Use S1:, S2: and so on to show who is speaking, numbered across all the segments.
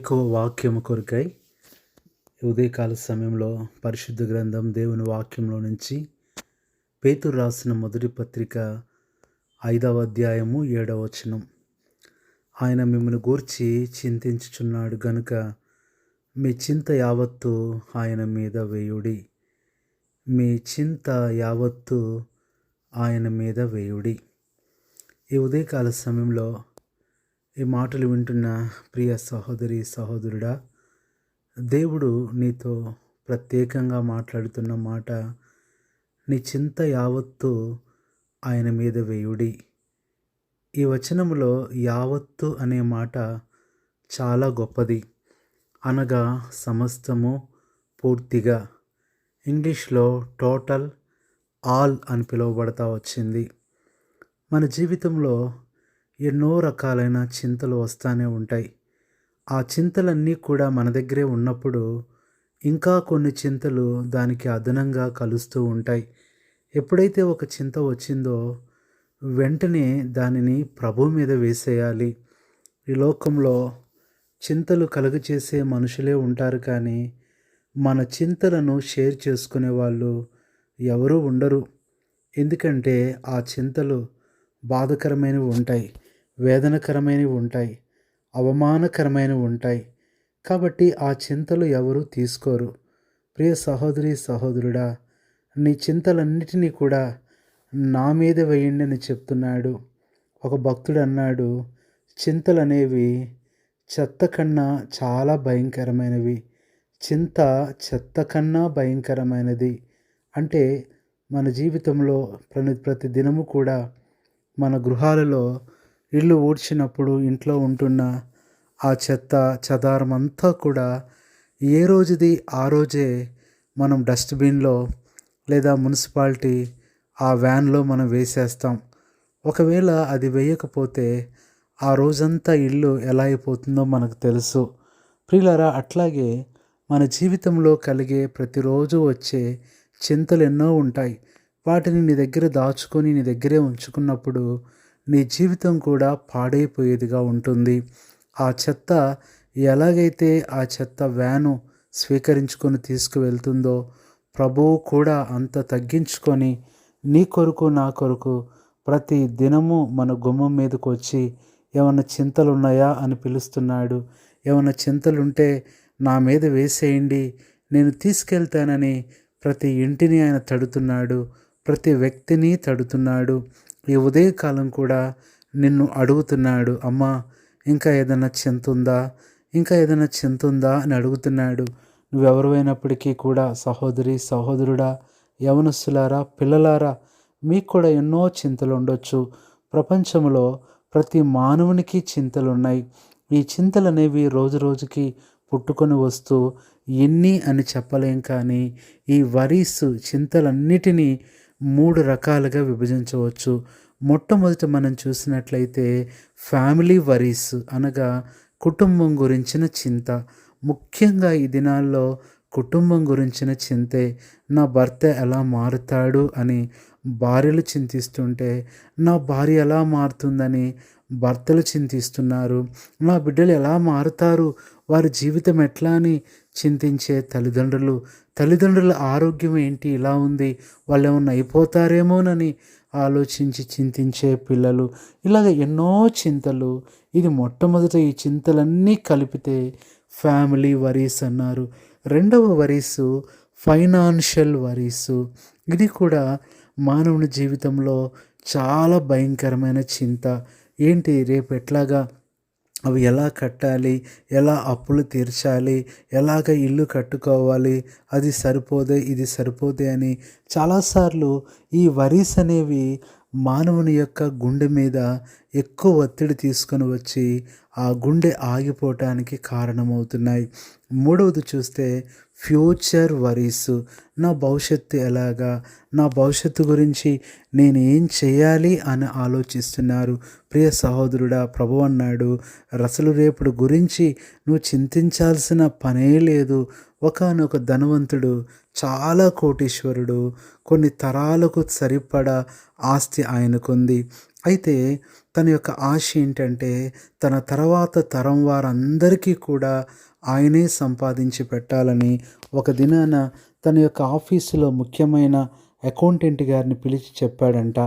S1: ఎక్కువ వాక్యము కొరకై ఉదయకాల సమయంలో పరిశుద్ధ గ్రంథం దేవుని వాక్యంలో నుంచి పేతురు రాసిన మొదటి పత్రిక ఐదవ అధ్యాయము ఏడవ వచనం. ఆయన మిమ్మల్ని గూర్చి చింతించుచున్నాడు గనుక మీ చింత యావత్తు ఆయన మీద వేయుడి. మీ చింత యావత్తు ఆయన మీద వేయుడి. ఈ ఉదయకాల సమయంలో ఈ మాటలు వింటున్న ప్రియ సహోదరి సహోదరుడా దేవుడు నీతో ప్రత్యేకంగా మాట్లాడుతున్న మాట నీ చింత యావత్తు ఆయన మీద వేయుడి. ఈ వచనములో యావత్తు అనే మాట చాలా గొప్పది. అనగా సమస్తము పూర్తిగా. ఇంగ్లీష్లో టోటల్ ఆల్ అని పిలువబడతా వచ్చింది. మన జీవితంలో ఎన్నో రకాలైన చింతలు వస్తూనే ఉంటాయి. ఆ చింతలన్నీ కూడా మన దగ్గరే ఉన్నప్పుడు ఇంకా కొన్ని చింతలు దానికి అదనంగా కలుస్తూ ఉంటాయి. ఎప్పుడైతే ఒక చింత వచ్చిందో వెంటనే దానిని ప్రభు మీద వేసేయాలి. ఈ లోకంలో చింతలు కలుగచేసే మనుషులే ఉంటారు కానీ మన చింతలను షేర్ చేసుకునే వాళ్ళు ఎవరూ ఉండరు. ఎందుకంటే ఆ చింతలు బాధకరమైనవి ఉంటాయి. వేదనకరమైనవి ఉంటాయి అవమానకరమైనవి ఉంటాయి. కాబట్టి ఆ చింతలు ఎవరు తీసుకోరు. ప్రియ సహోదరి సహోదరుడా నీ చింతలన్నిటినీ కూడా నా మీద వేయండి అని చెప్తున్నాడు. ఒక భక్తుడు అన్నాడు చింతలు అనేవి చెత్త కన్నా చాలా భయంకరమైనవి. చింత చెత్త కన్నా భయంకరమైనది. అంటే మన జీవితంలో ప్రతి ప్రతి దినము కూడా మన గృహాలలో ఇల్లు ఊడ్చినప్పుడు ఇంట్లో ఉంటున్న ఆ చెత్త చెదారం అంతా కూడా ఏ రోజుది ఆ రోజే మనం డస్ట్బిన్లో లేదా మున్సిపాలిటీ ఆ వ్యాన్లో మనం వేసేస్తాం. ఒకవేళ అది వేయకపోతే ఆ రోజంతా ఇల్లు ఎలా అయిపోతుందో మనకు తెలుసు. ప్రియులారా అట్లాగే మన జీవితంలో కలిగే ప్రతిరోజు వచ్చే చింతలు ఎన్నో ఉంటాయి. వాటిని నీ దగ్గర దాచుకొని నీ దగ్గరే ఉంచుకున్నప్పుడు నీ జీవితం కూడా పాడైపోయేదిగా ఉంటుంది. ఆ చెత్త ఎలాగైతే ఆ చెత్త వ్యాను స్వీకరించుకొని తీసుకువెళ్తుందో ప్రభువు కూడా అంత తగ్గించుకొని నీ కొరకు నా కొరకు ప్రతి దినము మన గుమ్మం మీదకు వచ్చి ఏమైనా చింతలు ఉన్నాయా అని పిలుస్తున్నాడు. ఏమైనా చింతలుంటే నా మీద వేసేయండి నేను తీసుకెళ్తానని ప్రతి ఇంటిని ఆయన తడుతున్నాడు ప్రతి వ్యక్తిని తడుతున్నాడు. ఈ ఉదయకాలం కూడా నిన్ను అడుగుతున్నాడు. అమ్మా ఇంకా ఏదైనా చెంతుందా? ఇంకా ఏదైనా చెంతుందా అని అడుగుతున్నాడు. నువ్వెవరైనప్పటికీ కూడా సహోదరి సహోదరుడా యవనస్సులారా పిల్లలారా మీకు కూడా ఎన్నో చింతలు ఉండొచ్చు. ప్రపంచంలో ప్రతి మానవునికి చింతలు ఉన్నాయి ఈ చింతలు అనేవి రోజు రోజుకి పుట్టుకొని వస్తూ ఎన్ని అని చెప్పలేం కానీ ఈ వరీస్ చింతలన్నిటినీ మూడు రకాలుగా విభజించవచ్చు. మొట్టమొదట మనం చూసినట్లయితే ఫ్యామిలీ వరీస్ అనగా కుటుంబం గురించిన చింత. ముఖ్యంగా ఈ దినాల్లో కుటుంబం గురించిన చింతే నా భర్త ఎలా మారుతాడు అని భార్యలు చింతిస్తుంటే నా భార్య ఎలా మారుతుందని భర్తలు చింతిస్తున్నారు. నా బిడ్డలు ఎలా మారుతారు? వారి జీవితం ఎట్లా? అని చింతించే తల్లిదండ్రులు. తల్లిదండ్రుల ఆరోగ్యం ఏంటి? ఇలా ఉంది. వాళ్ళు ఏమన్నా అయిపోతారేమోనని ఆలోచించి చింతించే పిల్లలు. ఇలాగ ఎన్నో చింతలు. ఇది మొట్టమొదట ఈ చింతలన్నీ కలిపితే ఫ్యామిలీ వరీస్ అన్నారు. రెండవ వరీసు ఫైనాన్షియల్ వరీసు. ఇది కూడా మానవుని జీవితంలో చాలా భయంకరమైన చింత. ఏంటి? రేపు ఎట్లాగా? అవి ఎలా కట్టాలి? ఎలా అప్పులు తీర్చాలి? ఎలాగ ఇల్లు కట్టుకోవాలి? అది సరిపోదే ఇది సరిపోదే అని చాలాసార్లు ఈ వరీస్ అనేవి మానవుని యొక్క గుండె మీద ఎక్కువ ఒత్తిడి తీసుకొని వచ్చి ఆ గుండె ఆగిపోవటానికి కారణమవుతున్నాయి. మూడవది చూస్తే ఫ్యూచర్ వరీస్. నా భవిష్యత్తు ఎలాగా? నా భవిష్యత్తు గురించి నేను ఏం చేయాలి అని ఆలోచిస్తున్నారు. ప్రియ సహోదరుడా ప్రభు అన్నాడు రసలు రేపుడు గురించి నువ్వు చింతించాల్సిన పనే లేదు. ఒకనొక ధనవంతుడు చాలా కోటీశ్వరుడు కొన్ని తరాలకు సరిపడా ఆస్తి ఆయనకుంది. అయితే తన యొక్క ఆశ ఏంటంటే తన తర్వాత తరం వారందరికీ కూడా ఆయనే సంపాదించి పెట్టాలని ఒక దినాన తన యొక్క ఆఫీసులో ముఖ్యమైన అకౌంటెంట్ గారిని పిలిచి చెప్పాడంట.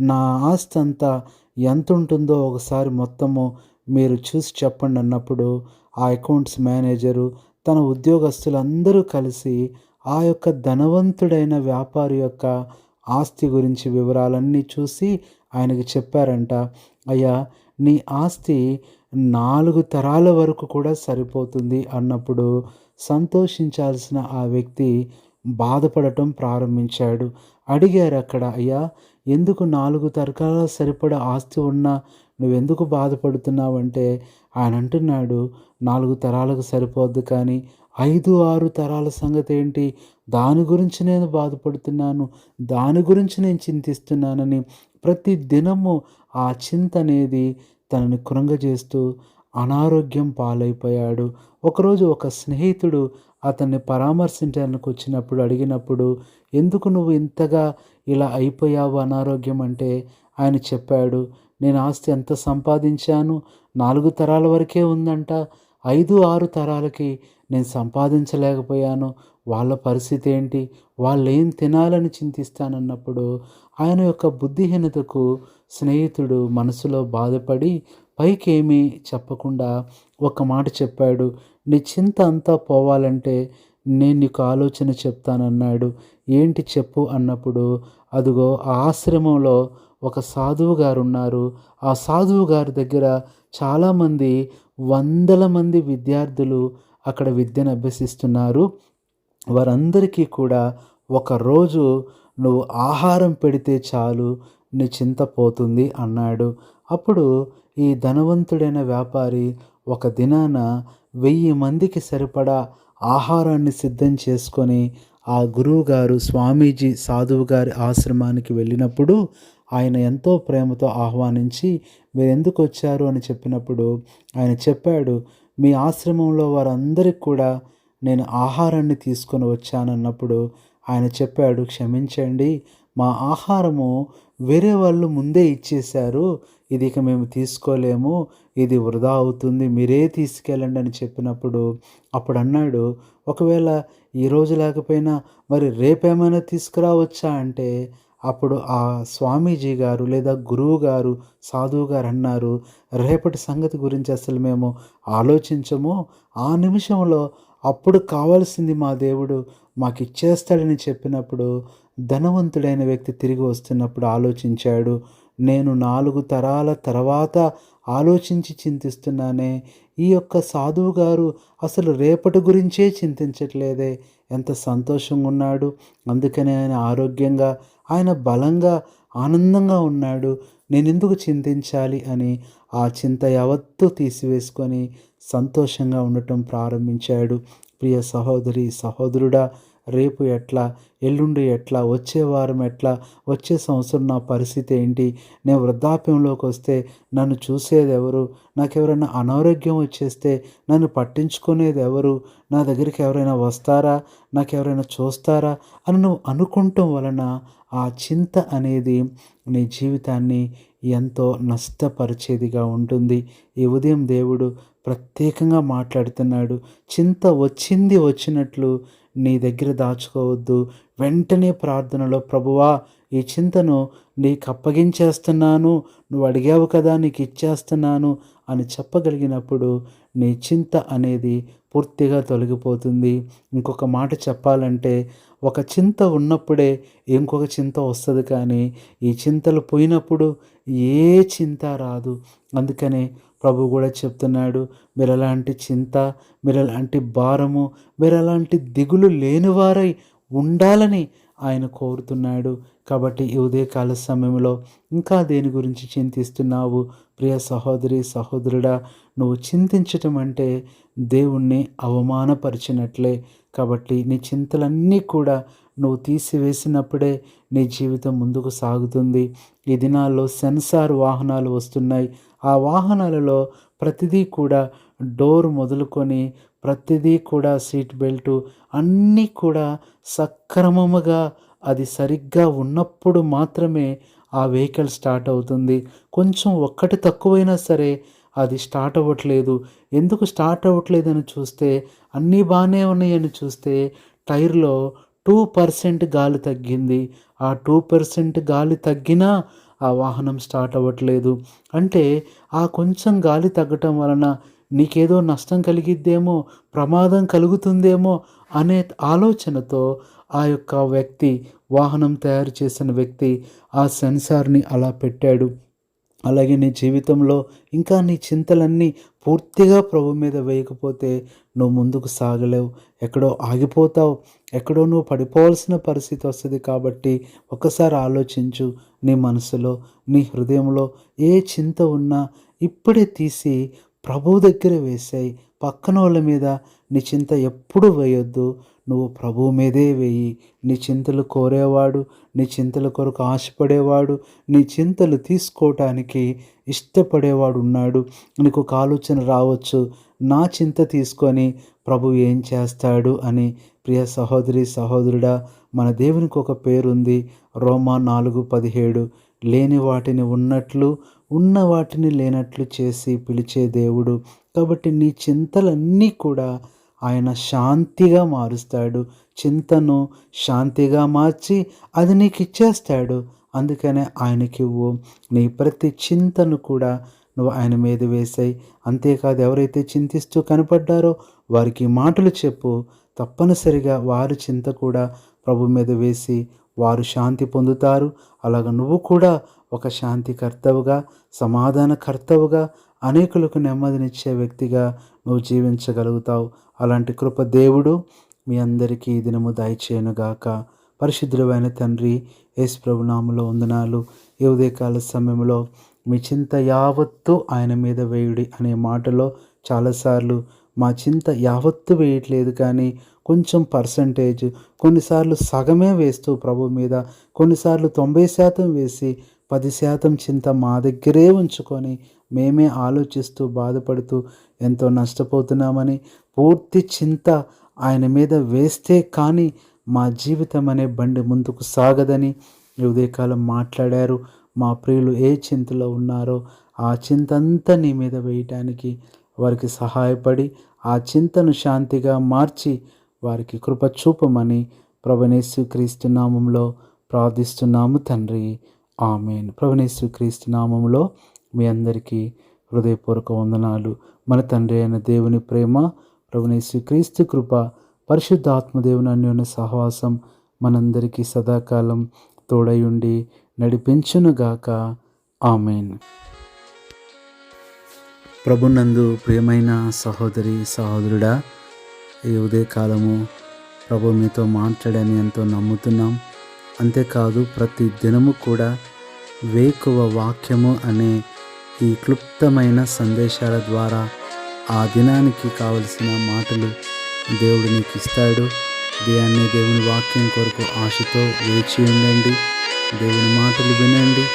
S1: నా ఆస్తి అంతా ఎంత ఉంటుందో ఒకసారి మొత్తము మీరు చూసి చెప్పండి అన్నప్పుడు ఆ అకౌంట్స్ మేనేజరు తన ఉద్యోగస్తులందరూ కలిసి ఆ యొక్క ధనవంతుడైన వ్యాపారి యొక్క ఆస్తి గురించి వివరాలన్నీ చూసి ఆయనకి చెప్పారంట అయ్యా నీ ఆస్తి నాలుగు తరాల వరకు కూడా సరిపోతుంది అన్నప్పుడు సంతోషించాల్సిన ఆ వ్యక్తి బాధపడటం ప్రారంభించాడు. అడిగారు అక్కడ అయ్యా ఎందుకు నాలుగు తరకాల సరిపడ ఆస్తి ఉన్నా నువ్వెందుకు బాధపడుతున్నావంటే ఆయన అంటున్నాడు నాలుగు తరాలకు సరిపోద్దు కానీ ఐదు ఆరు తరాల సంగతి ఏంటి? దాని గురించి నేను బాధపడుతున్నాను దాని గురించి నేను చింతిస్తున్నానని ప్రతి దినము ఆ చింత అనేది తనని కృంగజేస్తూ అనారోగ్యం పాలైపోయాడు. ఒకరోజు ఒక స్నేహితుడు అతన్ని పరామర్శించడానికి వచ్చినప్పుడు అడిగినప్పుడు ఎందుకు నువ్వు ఇంతగా ఇలా అయిపోయావు అనారోగ్యం? అంటే ఆయన చెప్పాడు నేను ఆస్తి ఎంత సంపాదించాను? నాలుగు తరాల వరకే ఉందంట. ఐదు ఆరు తరాలకి నేను సంపాదించలేకపోయాను. వాళ్ళ పరిస్థితి ఏంటి? వాళ్ళు ఏం తినాలని చింతిస్తానన్నప్పుడు ఆయన యొక్క బుద్ధిహీనతకు స్నేహితుడు మనసులో బాధపడి పైకేమీ చెప్పకుండా ఒక మాట చెప్పాడు. నీ చింత అంతా పోవాలంటే నేను నీకు ఆలోచన చెప్తానన్నాడు. ఏంటి చెప్పు? అన్నప్పుడు అదిగో ఆ ఆశ్రమంలో ఒక సాధువు గారు ఉన్నారు ఆ సాధువు గారి దగ్గర చాలామంది వందల మంది విద్యార్థులు అక్కడ విద్యను అభ్యసిస్తున్నారు. వారందరికీ కూడా ఒకరోజు నువ్వు ఆహారం పెడితే చాలు నీ చింత పోతుంది అన్నాడు. అప్పుడు ఈ ధనవంతుడైన వ్యాపారి ఒక దినాన వెయ్యి మందికి సరిపడా ఆహారాన్ని సిద్ధం చేసుకొని ఆ గురువు గారు స్వామీజీ సాధువు గారి ఆశ్రమానికి వెళ్ళినప్పుడు ఆయన ఎంతో ప్రేమతో ఆహ్వానించి మీరు ఎందుకు వచ్చారు అని చెప్పినప్పుడు ఆయన చెప్పాడు మీ ఆశ్రమంలో వారందరికి కూడా నేను ఆహారాన్ని తీసుకొని వచ్చానన్నప్పుడు ఆయన చెప్పాడు క్షమించండి మా ఆహారము వేరే వాళ్ళు ముందే ఇచ్చేశారు ఇది ఇక మేము తీసుకోలేము ఇది వృధా అవుతుంది మీరే తీసుకెళ్ళండి అని చెప్పినప్పుడు అప్పుడు అన్నాడు ఒకవేళ ఈరోజు లేకపోయినా మరి రేపేమైనా తీసుకురావచ్చా? అంటే అప్పుడు ఆ స్వామీజీ గారు లేదా గురువు గారు సాధువు గారు అన్నారు రేపటి సంగతి గురించి అసలు మేము ఆలోచించము. ఆ నిమిషంలో అప్పుడు కావాల్సింది మా దేవుడు మాకు ఇచ్చేస్తాడని చెప్పినప్పుడు ధనవంతుడైన వ్యక్తి తిరిగి వస్తున్నప్పుడు ఆలోచించాడు. నేను నాలుగు తరాల తర్వాత ఆలోచించి చింతిస్తున్నానే. ఈ యొక్క సాధువు గారు అసలు రేపటి గురించే చింతించట్లేదే. ఎంత సంతోషంగా ఉన్నాడు. అందుకనే ఆయన ఆరోగ్యంగా ఆయన బలంగా ఆనందంగా ఉన్నాడు. నేను ఎందుకు చింతించాలి అని ఆ చింత యావత్తు తీసివేసుకొని సంతోషంగా ఉండటం ప్రారంభించాడు. ప్రియ సహోదరి సహోదరుడా రేపు ఎట్లా? ఎల్లుండి ఎట్లా? వచ్చే వారం ఎట్లా? వచ్చే సంవత్సరం నా పరిస్థితి ఏంటి? నేను వృద్ధాప్యంలోకి వస్తే నన్ను చూసేది ఎవరు నాకెవరైనా అనారోగ్యం వచ్చేస్తే నన్ను పట్టించుకునేది ఎవరు నా దగ్గరికి ఎవరైనా వస్తారా? నాకు ఎవరైనా చూస్తారా? అని నువ్వు అనుకుంటం వలన ఆ చింత అనేది నీ జీవితాన్ని ఎంతో నష్టపరిచేదిగా ఉంటుంది. ఈ ఉదయం దేవుడు ప్రత్యేకంగా మాట్లాడుతున్నాడు. చింత వచ్చింది వచ్చినట్లు నీ దగ్గర దాచుకోవద్దు. వెంటనే ప్రార్థనలో ప్రభువా ఈ చింతను నీకు అప్పగించేస్తున్నాను. నువ్వు అడిగావు కదా నీకు ఇచ్చేస్తున్నాను అని చెప్పగలిగినప్పుడు నీ చింత అనేది పూర్తిగా తొలగిపోతుంది. ఇంకొక మాట చెప్పాలంటే ఒక చింత ఉన్నప్పుడే ఇంకొక చింత వస్తుంది కానీ ఈ చింతలు పోయినప్పుడు ఏ చింత రాదు. అందుకనే ప్రభు కూడా చెప్తున్నాడు మీరు అలాంటి చింత మీరు అలాంటి భారము మీరు అలాంటి దిగులు లేనివారై ఉండాలని ఆయన కోరుతున్నాడు. కాబట్టి ఈ ఉదయకాల సమయంలో ఇంకా దేని గురించి చింతిస్తున్నావు? ప్రియ సహోదరి సహోదరుడా నువ్వు చింతించటం అంటే దేవుణ్ణి అవమానపరిచినట్లే. కాబట్టి నీ చింతలన్నీ కూడా నువ్వు తీసివేసినప్పుడే నీ జీవితం ముందుకు సాగుతుంది. ఈ దినాల్లో సెన్సార్ వాహనాలు వస్తున్నాయి. ఆ వాహనాలలో ప్రతిదీ కూడా డోర్ మొదలుకొని ప్రతిదీ కూడా సీట్ బెల్టు అన్నీ కూడా సక్రమముగా అది సరిగ్గా ఉన్నప్పుడు మాత్రమే ఆ వెహికల్ స్టార్ట్ అవుతుంది. కొంచెం ఒక్కటి తక్కువైనా సరే అది స్టార్ట్ అవ్వట్లేదు. ఎందుకు స్టార్ట్ అవ్వట్లేదని చూస్తే అన్నీ బాగానే ఉన్నాయని చూస్తే టైర్లో టూ పర్సెంట్ గాలి తగ్గింది. ఆ టూ పర్సెంట్ గాలి తగ్గినా ఆ వాహనం స్టార్ట్ అవ్వట్లేదు. అంటే ఆ కొంచెం గాలి తగ్గటం వలన నీకేదో నష్టం కలిగిద్దేమో ప్రమాదం కలుగుతుందేమో అనే ఆలోచనతో ఆ యొక్క వ్యక్తి వాహనం తయారు చేసిన వ్యక్తి ఆ సెన్సార్ని అలా పెట్టాడు. అలాగే నీ జీవితంలో ఇంకా నీ చింతలన్నీ పూర్తిగా ప్రభు మీద వేయకపోతే నువ్వు ముందుకు సాగలేవు. ఎక్కడో ఆగిపోతావు. ఎక్కడో నువ్వు పడిపోవాల్సిన పరిస్థితి వస్తుంది కాబట్టి ఒకసారి ఆలోచించు నీ మనసులో నీ హృదయంలో ఏ చింత ఉన్నా ఇప్పుడే తీసి ప్రభు దగ్గర వేసాయి. పక్కన వాళ్ళ మీద నీ చింత ఎప్పుడు వేయొద్దు. నువ్వు ప్రభువు మీదే వేయి. నీ చింతలు కోరేవాడు నీ చింతల కొరకు ఆశపడేవాడు నీ చింతలు తీసుకోవటానికి ఇష్టపడేవాడు ఉన్నాడు. నీకు ఒక ఆలోచన రావచ్చు. నా చింత తీసుకొని ప్రభు ఏం చేస్తాడు అని. ప్రియ సహోదరి సహోదరుడా మన దేవునికి ఒక పేరుంది. రోమా నాలుగు పదిహేడు. లేని వాటిని ఉన్నట్లు ఉన్న వాటిని లేనట్లు చేసి పిలిచే దేవుడు. కాబట్టి నీ చింతలన్నీ కూడా ఆయన శాంతిగా మారుస్తాడు. చింతను శాంతిగా మార్చి అది నీకు ఇచ్చేస్తాడు. అందుకనే ఆయనకివ్వు నీ ప్రతి చింతను కూడా నువ్వు ఆయన మీద వేసాయి. అంతేకాదు ఎవరైతే చింతిస్తూ కనపడ్డారో వారికి మాటలు చెప్పు. తప్పనిసరిగా వారి చింత కూడా ప్రభు మీద వేసి వారు శాంతి పొందుతారు. అలాగ నువ్వు కూడా ఒక శాంతికర్తవుగా సమాధానకర్తవుగా అనేకులకు నెమ్మదినిచ్చే వ్యక్తిగా నువ్వు జీవించగలుగుతావు. అలాంటి కృప దేవుడు మీ అందరికీ ఈ దినము దయచేయనుగాక. పరిశుద్ధులమైన తండ్రి యేసు ప్రభునామలో వందనాలు. ఈ ఉదయకాల సమయంలో మీ చింత యావత్తు ఆయన మీద వేయుడి అనే మాటలో చాలాసార్లు మా చింత యావత్తు వేయట్లేదు కానీ కొంచెం పర్సంటేజ్ కొన్నిసార్లు సగమే వేస్తూ ప్రభు మీద కొన్నిసార్లు తొంభై శాతం వేసి పది శాతం చింత మా దగ్గరే ఉంచుకొని మేమే ఆలోచిస్తూ బాధపడుతూ ఎంతో నష్టపోతున్నామని పూర్తి చింత ఆయన మీద వేస్తే కానీ మా జీవితం అనే బండి ముందుకు సాగదని ఉదయకాలం మాట్లాడారు. మా ప్రియులు ఏ చింతలో ఉన్నారో ఆ చింత అంతా నీ మీద వేయటానికి వారికి సహాయపడి ఆ చింతను శాంతిగా మార్చి వారికి కృప చూపమని ప్రభనేసు క్రీస్తు నామంలో ప్రార్థిస్తున్నాము తండ్రి. ఆమెన్. ప్రభనేసు క్రీస్తు నామంలో మీ అందరికీ హృదయపూర్వక వందనాలు. మన తండ్రి అయిన దేవుని ప్రేమ ప్రభునేసు క్రీస్తు కృప పరిశుద్ధాత్మదేవుని అన్యోన్య సహవాసం మనందరికీ సదాకాలం తోడయుండి నడిపించునుగాక. ఆమెన్. ప్రభునందు ప్రియమైన సహోదరి సహోదరుడా ఈ ఉదయకాలము ప్రభు మీతో మాట్లాడని ఎంతో నమ్ముతున్నాం. అంతేకాదు ప్రతి దినము కూడా వేకువ వాక్యము అనే ఈ క్లుప్తమైన సందేశాల ద్వారా ఆ దినానికి కావలసిన మాటలు దేవుడు నీకు ఇస్తాడు. దేన్ని దేవుని వాక్యం కొరకు ఆశతో వేచి ఉండండి. దేవుని మాటలు వినండి.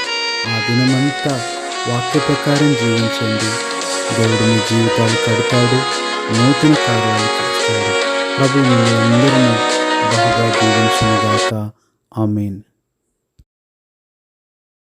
S1: ఆ దినమంతా వాక్య ప్రకారం జీవించండి. దేవుడు మీ జీవితాలు కడతాడు. నూతన కార్యాలు చేస్తాడు. ప్రభు మిమ్మల్ని అందరినీ బహుగా జీవించిన దాకా ఆమెన్.